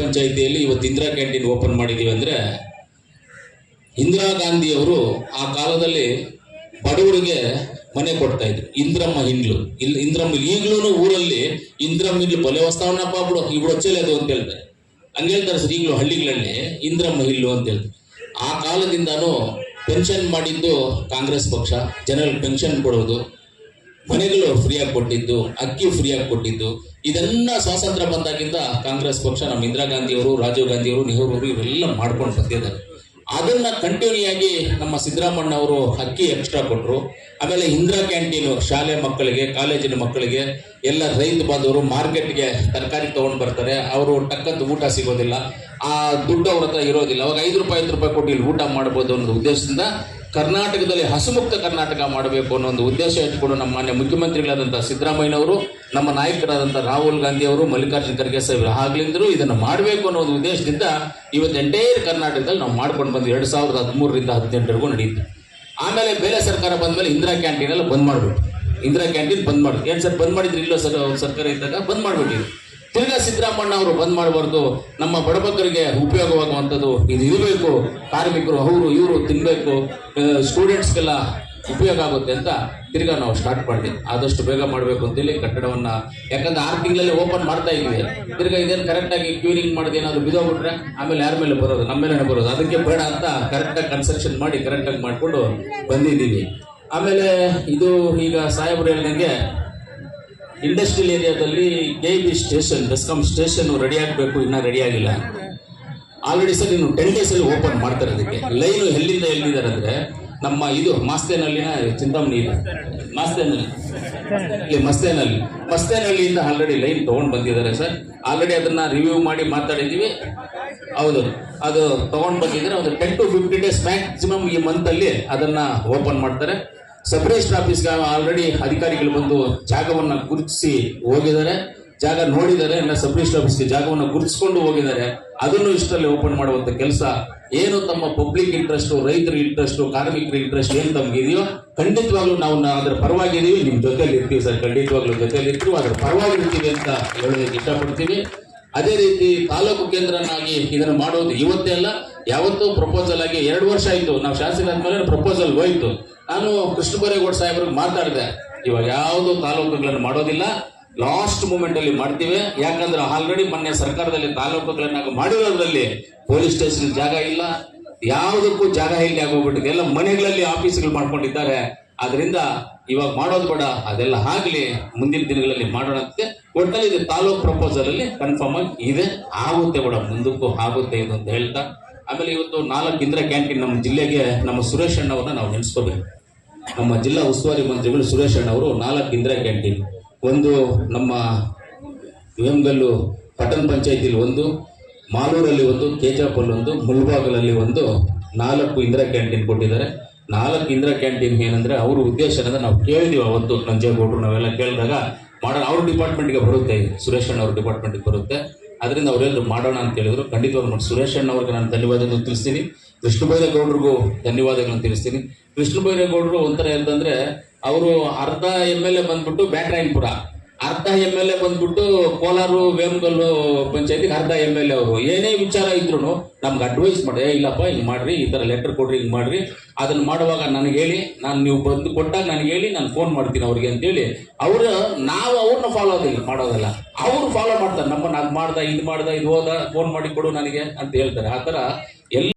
ಪಂಚಾಯಿತಿಯಲ್ಲಿ ಇವತ್ತು Indira canteen open ಮಾಡಿದ್ದೀವಿ ಅಂದ್ರೆ ಇಂದಿರಾ ಗಾಂಧಿಯವರು ಆ ಕಾಲದಲ್ಲಿ ಬಡವರಿಗೆ ಮನೆ ಕೊಡ್ತಾ ಇದ್ರು. ಇಂದ್ರಮ್ಮ ಹಿಂಡ್ಲು ಇಲ್ಲಿ ಇಂದ್ರಮ್ಮ ಈಗಲೂ ಊರಲ್ಲಿ ಇಂದ್ರಮ್ಮ ಹಿಂಡ್ಲು ಬಲೆ ಹೊಸ್ತಾವಣ್ಣಪ್ಪ ಬಿಡು ಹೊಚ್ಚಲೆ ಅದು ಅಂತ ಹೇಳ್ತಾರೆ. ಹಂಗೆ ಹೇಳ್ತಾರೆ ಸರ್ ಈಗಲೂ ಹಳ್ಳಿಗಳಲ್ಲಿ, ಇಂದ್ರಮ್ಮ ಹಿಲ್ಲು ಅಂತ ಹೇಳ್ತಾರೆ. ಆ ಕಾಲದಿಂದಾನು ಪೆನ್ಷನ್ ಮಾಡಿದ್ದು ಕಾಂಗ್ರೆಸ್ ಪಕ್ಷ ಜನರಿಗೆ ಪೆನ್ಷನ್ ಕೊಡೋದು ಮನೆಗಳು ಫ್ರೀಯಾಗಿ ಕೊಟ್ಟಿದ್ದು ಅಕ್ಕಿ ಫ್ರೀಯಾಗಿ ಕೊಟ್ಟಿದ್ದು ಇದೆಲ್ಲ ಸ್ವಾತಂತ್ರ್ಯ ಬಂದಾಗಿಂದ ಕಾಂಗ್ರೆಸ್ ಪಕ್ಷ ನಮ್ಮ ಇಂದಿರಾ ಗಾಂಧಿ ಅವರು ರಾಜೀವ್ ಗಾಂಧಿ ಅವರು ನೆಹರು ಅವರು ಇವೆಲ್ಲ ಮಾಡ್ಕೊಂಡು ಬಂದಿದ್ದಾರೆ. ಅದನ್ನ ಕಂಟಿನ್ಯೂ ಆಗಿ ನಮ್ಮ ಸಿದ್ದರಾಮಣ್ಣ ಅವರು ಅಕ್ಕಿ ಎಕ್ಸ್ಟ್ರಾ ಕೊಟ್ಟರು ಆಮೇಲೆ ಇಂದಿರಾ ಕ್ಯಾಂಟೀನು ಶಾಲೆ ಮಕ್ಕಳಿಗೆ, ಕಾಲೇಜಿನ ಮಕ್ಕಳಿಗೆ ಎಲ್ಲ ರೈತ ಬಾಂಧವರು ಮಾರ್ಕೆಟ್ಗೆ ತರಕಾರಿ ತಗೊಂಡು ಬರ್ತಾರೆ. ಅವರು ಟಕ್ಕಂತ ಊಟ ಸಿಗೋದಿಲ್ಲ. ಆ ದುಡ್ಡು ಅವ್ರ ಹತ್ರ ಇರೋದಿಲ್ಲ. ಅವಾಗ ಐದು ರೂಪಾಯಿ ಐದು ರೂಪಾಯಿ ಕೊಟ್ಟು ಇಲ್ಲಿ ಊಟ ಮಾಡ್ಬೋದು ಅನ್ನೋ ಉದ್ದೇಶದಿಂದ ಕರ್ನಾಟಕದಲ್ಲಿ ಹಸುಮುಕ್ತ ಕರ್ನಾಟಕ ಮಾಡಬೇಕು ಅನ್ನೋ ಒಂದು ಉದ್ದೇಶ ಇಟ್ಕೊಂಡು ನಮ್ಮ ಮಾನ್ಯ ಮುಖ್ಯಮಂತ್ರಿಗಳಾದಂಥ ಸಿದ್ದರಾಮಯ್ಯನವರು, ನಮ್ಮ ನಾಯಕರಾದಂಥ ರಾಹುಲ್ ಗಾಂಧಿ ಅವರು, ಮಲ್ಲಿಕಾರ್ಜುನ ಖರ್ಗೆ ಸಾಹೇಬರು ಆಗ್ಲಿಂದ್ರು ಇದನ್ನು ಮಾಡಬೇಕು ಅನ್ನೋ ಒಂದು ಉದ್ದೇಶದಿಂದ ಇವತ್ತು ಎಂಟೈರ್ ಕರ್ನಾಟಕದಲ್ಲಿ ನಾವು ಮಾಡ್ಕೊಂಡು ಬಂದು ಎರಡು ಸಾವಿರದ ಹದಿಮೂರರಿಂದ ಹದಿನೆಂಟರಿಗೂ ನಡೆಯುತ್ತೆ. ಆಮೇಲೆ ಬೇರೆ ಸರ್ಕಾರ ಬಂದ್ಮೇಲೆ ಇಂದಿರಾ ಕ್ಯಾಂಟೀನೆಲ್ಲ ಬಂದ್ ಮಾಡಬೇಕು. ಇಂದಿರಾ ಕ್ಯಾಂಟೀನ್ ಬಂದ್ ಮಾಡಿ ಏನು ಸರ್, ಬಂದ್ ಮಾಡಿದ್ರು ಇಲ್ಲೋ ಸರ್ ಸರ್ಕಾರ ಇದ್ದಾಗ ಬಂದ್ ಮಾಡ್ಬಿಟ್ಟಿದ್ರು. ತಿರ್ಗಾ ಸಿದ್ದರಾಮಣ್ಣ ಅವರು ಬಂದ್ ಮಾಡಬಾರ್ದು. ನಮ್ಮ ಬಡಬಗ್ಗರಿಗೆ ಉಪಯೋಗವಾಗುವಂಥದ್ದು ಇದು ಇರಬೇಕು. ಕಾರ್ಮಿಕರು, ಅವರು, ಇವರು ತಿನ್ನಬೇಕು ಸ್ಟೂಡೆಂಟ್ಸ್ಗೆಲ್ಲ ಉಪಯೋಗ ಆಗುತ್ತೆ ಅಂತ ತಿರ್ಗಾ ನಾವು ಸ್ಟಾರ್ಟ್ ಮಾಡಿದ್ವಿ ಆದಷ್ಟು ಬೇಗ ಮಾಡಬೇಕು ಅಂತೇಳಿ ಕಟ್ಟಡವನ್ನು. ಯಾಕಂದ್ರೆ ಆರು ತಿಂಗಳಲ್ಲಿ ಓಪನ್ ಮಾಡ್ತಾ ಇದ್ವಿ ತಿರ್ಗಾ ಇದೇನು ಕರೆಕ್ಟಾಗಿ ಕ್ಯೂರಿಂಗ್ ಮಾಡೋದು ಏನಾದರೂ ಬಿದೋಗ್ಬಿಟ್ರೆ ಆಮೇಲೆ ಯಾರ ಮೇಲೆ ಬರೋದು? ನಮ್ಮ ಮೇಲೆ ಬರೋದು. ಅದಕ್ಕೆ ಬೇಡ ಅಂತ ಕರೆಕ್ಟಾಗಿ ಕನ್ಸ್ಟ್ರಕ್ಷನ್ ಮಾಡಿ ಕರೆಕ್ಟಾಗಿ ಮಾಡಿಕೊಂಡು ಬಂದಿದ್ದೀವಿ. ಆಮೇಲೆ ಇದು ಈಗ ಸಾಹೇಬ್ರು ಹೇಳಿದಂಗೆ ಇಂಡಸ್ಟ್ರಿಯಲ್ ಏರಿಯಾದಲ್ಲಿ K B station BESCOM station ready ಆಗಬೇಕು ಇನ್ನೂ ರೆಡಿ ಆಗಿಲ್ಲ. ಆಲ್ರೆಡಿ ಸರ್ ಇನ್ನು ಟೆನ್ ಡೇಸ್ ಅಲ್ಲಿ ಓಪನ್ ಮಾಡ್ತಾರೆ ಅದಕ್ಕೆ. ಲೈನ್ ಎಲ್ಲಿಂದ ಎಲ್ಲಿದ್ದಾರೆ ಅಂದರೆ ನಮ್ಮ ಇದು ಮಾಸ್ತೇನಲ್ಲಿನ ಚಿಂತಾಮಣಿ ಇದೆ. ಮಾಸ್ತೇನಲ್ಲಿ ಇಲ್ಲಿ ಮಸ್ತೇನಲ್ಲಿ ಮಸ್ತೇನಹಳ್ಳಿಯಿಂದ ಆಲ್ರೆಡಿ ಲೈನ್ ತಗೊಂಡ್ ಬಂದಿದ್ದಾರೆ ಸರ್. ಆಲ್ರೆಡಿ ಅದನ್ನ ರಿವ್ಯೂ ಮಾಡಿ ಮಾತಾಡಿದೀವಿ ಹೌದು. ಅದು ತಗೊಂಡ್ ಬಂದಿದ್ದಾರೆ. ಒಂದು ten to fifty days maximum ಈ ಮಂತಲ್ಲಿ ಅದನ್ನ ಓಪನ್ ಮಾಡ್ತಾರೆ. ಸಬ್ ಆಫೀಸ್ ಆಫೀಸ್ಗೆ ಆಲ್ರೆಡಿ ಅಧಿಕಾರಿಗಳು ಬಂದು ಜಾಗವನ್ನ ಗುರುತಿಸಿ ಹೋಗಿದ್ದಾರೆ. ಜಾಗ ನೋಡಿದ್ದಾರೆ ಸಬ್ ರಿಜಿಸ್ಟರ್ ಆಫೀಸ್ಗೆ ಜಾಗವನ್ನು ಗುರುತಿಸಿಕೊಂಡು ಹೋಗಿದ್ದಾರೆ. ಅದನ್ನು ಇಷ್ಟರಲ್ಲಿ ಓಪನ್ ಮಾಡುವಂತ ಕೆಲಸ ಏನು ತಮ್ಮ ಪಬ್ಲಿಕ್ ಇಂಟ್ರೆಸ್ಟ್ ರೈತರ ಇಂಟ್ರೆಸ್ಟ್ ಕಾರ್ಮಿಕರ ಇಂಟ್ರೆಸ್ಟ್ ಏನು ತಮಗಿದೆಯೋ ಖಂಡಿತವಾಗ್ಲೂ ನಾವು ಅದರ ಪರವಾಗಿದ್ದೀವಿ. ನಿಮ್ ಜೊತೆಯಲ್ಲಿ ಇರ್ತೀವಿ ಸರ್. ಖಂಡಿತವಾಗ್ಲೂ ಜೊತೆಲಿ ಇರ್ತೀವಿ ಅದ್ರ ಪರವಾಗಿರ್ತೀವಿ ಅಂತ ಹೇಳೋದಕ್ಕೆ ಇಷ್ಟಪಡ್ತೀವಿ ಅದೇ ರೀತಿ ತಾಲೂಕು ಕೇಂದ್ರನಾಗಿ ಇದನ್ನು ಮಾಡೋದು ಇವತ್ತೇ ಅಲ್ಲ, ಯಾವತ್ತೂ ಪ್ರಪೋಸಲ್ ಆಗಿ ಎರಡು ವರ್ಷ ಆಯ್ತು. ನಾವು ಶಾಸಕ ಆದ್ಮೇಲೆ ಪ್ರಪೋಸಲ್ ಹೋಯ್ತು. ನಾನು ಕೃಷ್ಣ ಬೈರೇಗೌಡ ಸಾಹೇಬ್ರಿಗೆ ಮಾತಾಡಿದೆ. ಇವಾಗ ಯಾವುದು ತಾಲೂಕುಗಳನ್ನು ಮಾಡೋದಿಲ್ಲ. ಲಾಸ್ಟ್ ಮೂಮೆಂಟ್ ಅಲ್ಲಿ ಮಾಡ್ತೀವಿ. ಯಾಕಂದ್ರೆ ಆಲ್ರೆಡಿ ಮೊನ್ನೆ ಸರ್ಕಾರದಲ್ಲಿ ತಾಲೂಕುಗಳನ್ನ ಮಾಡಿರೋದ್ರಲ್ಲಿ ಪೊಲೀಸ್ ಸ್ಟೇಷನ್ ಜಾಗ ಇಲ್ಲ. ಯಾವುದಕ್ಕೂ ಜಾಗ ಇಲ್ಲಿ ಆಗೋಗ್ಬಿಟ್ಟಿದೆ. ಎಲ್ಲ ಮನೆಗಳಲ್ಲಿ ಆಫೀಸ್ಗಳು ಮಾಡ್ಕೊಂಡಿದ್ದಾರೆ. ಆದ್ರಿಂದ ಇವಾಗ ಮಾಡೋದು ಬೇಡ. ಅದೆಲ್ಲ ಆಗ್ಲಿ, ಮುಂದಿನ ದಿನಗಳಲ್ಲಿ ಮಾಡೋಣ ಅಂತ ಒಟ್ಟಲ್ಲಿ ಇದು ತಾಲೂಕ್ ಪ್ರಪೋಸಲ್ ಅಲ್ಲಿ ಕನ್ಫರ್ಮ್ ಆಗಿ ಇದೆ, ಆಗುತ್ತೆ ಕೂಡ ಮುಂದಕ್ಕೂ ಆಗುತ್ತೆ ಇದು ಅಂತ ಹೇಳ್ತಾ. ಆಮೇಲೆ ಇವತ್ತು ನಾಲ್ಕು ಇಂದಿರಾ ಕ್ಯಾಂಟೀನ್ ನಮ್ಮ ಜಿಲ್ಲೆಗೆ, ನಮ್ಮ ಸುರೇಶ್ ಅಣ್ಣ ಅವ್ರನ್ನ ನಾವು ನೆನೆಸ್ಕೋಬೇಕು. ನಮ್ಮ ಜಿಲ್ಲಾ ಉಸ್ತುವಾರಿ ಮಂತ್ರಿಗಳು ಸುರೇಶ್ ಅಣ್ಣ ಅವರು ನಾಲ್ಕು ಇಂದಿರಾ ಕ್ಯಾಂಟೀನ್. ಒಂದು ನಮ್ಮ ವೇಮಗಲ್ಲು ಪಟ್ಟಣ ಪಂಚಾಯತಿಲಿ ಒಂದು, ಮಾಲೂರಲ್ಲಿ ಒಂದು ಕೇಜಾಪಲ್ಲಿ ಒಂದು ಮುಲ್ಬಾಗಲಲ್ಲಿ ಒಂದು ನಾಲ್ಕು ಇಂದಿರಾ ಕ್ಯಾಂಟೀನ್ ಕೊಟ್ಟಿದ್ದಾರೆ. ನಾಲ್ಕು ಇಂದಿರಾ ಕ್ಯಾಂಟೀನ್ ಏನಂದ್ರೆ ಅವ್ರ ಉದ್ದೇಶ ಏನಂದ್ರೆ ನಾವು ಕೇಳಿದೀವಿ ಅವತ್ತು ನಂಜೇಗೌಡರು, ನಾವೆಲ್ಲ ಕೇಳಿದಾಗ ಮಾಡೋಣ ಅವ್ರ ಡಿಪಾರ್ಟ್ಮೆಂಟ್ಗೆ ಬರುತ್ತೆ. ಸುರೇಶ್ ಅಣ್ಣ ಅವ್ರ ಡಿಪಾರ್ಟ್ಮೆಂಟ್ಗೆ ಬರುತ್ತೆ. ಅದರಿಂದ ಅವರೆಲ್ಲರೂ ಮಾಡೋಣ ಅಂತ ಹೇಳಿದ್ರು. ಖಂಡಿತವಾಗಿ ಮಾಡಿ ಸುರೇಶ್ ಅಣ್ಣ ಅವ್ರಿಗೆ ನಾನು ಧನ್ಯವಾದಗಳನ್ನು ತಿಳಿಸ್ತೀನಿ. ಕೃಷ್ಣ ಬೈರೇಗೌಡರಿಗೂ ಧನ್ಯವಾದಗಳನ್ನು ತಿಳಿಸ್ತೀನಿ. ಕೃಷ್ಣ ಬೈರೇಗೌಡರು ಒಂಥರ ಅಂತಂದರೆ ಅವರು ಅರ್ಧ ಎಂ ಎಲ್ ಎ ಬಂದ್ಬಿಟ್ಟು ಬ್ಯಾಟ್ರಾಯನ್ಪುರ. ಅರ್ಧ ಎಂ ಎಲ್ ಎ ಬಂದ್ಬಿಟ್ಟು ಕೋಲಾರು ವೇಮಗಲ್ಲು ಪಂಚಾಯತಿಗೆ ಅರ್ಧ ಎಂ ಎಲ್ ಎ ಅವರು. ಏನೇ ವಿಚಾರ ಇದ್ರು ನಮ್ಗೆ ಅಡ್ವೈಸ್ ಮಾಡಿ "ಏ, ಇಲ್ಲಪ್ಪ ಹಿಂಗ್ ಮಾಡ್ರಿ ಈ ಥರ ಲೆಟರ್ ಕೊಡ್ರಿ ಹಿಂಗ್ ಮಾಡ್ರಿ. ಅದನ್ನ ಮಾಡುವಾಗ ನನಗೆ ಹೇಳಿ ನಾನು ನೀವು ಬಂದು ಕೊಟ್ಟಾಗ ನನಗೆ ಹೇಳಿ ನಾನು ಫೋನ್ ಮಾಡ್ತೀನಿ ಅವ್ರಿಗೆ ಅಂತೇಳಿ ಅವರು ನಾವು ಅವ್ರನ್ನ ಫಾಲೋ ಆದಿಲ್ಲ ಮಾಡೋದಲ್ಲ. ಅವರು ಫಾಲೋ ಮಾಡ್ತಾರೆ ನಮ್ಮನ್ನ ಅದ್ ಮಾಡ್ದ ಇದು ಮಾಡ್ದ ಇದು ಹೋದ ಫೋನ್ ಮಾಡಿ ಕೊಡು ನನಗೆ ಅಂತ ಹೇಳ್ತಾರೆ. ಆ ತರ ಎಲ್ಲ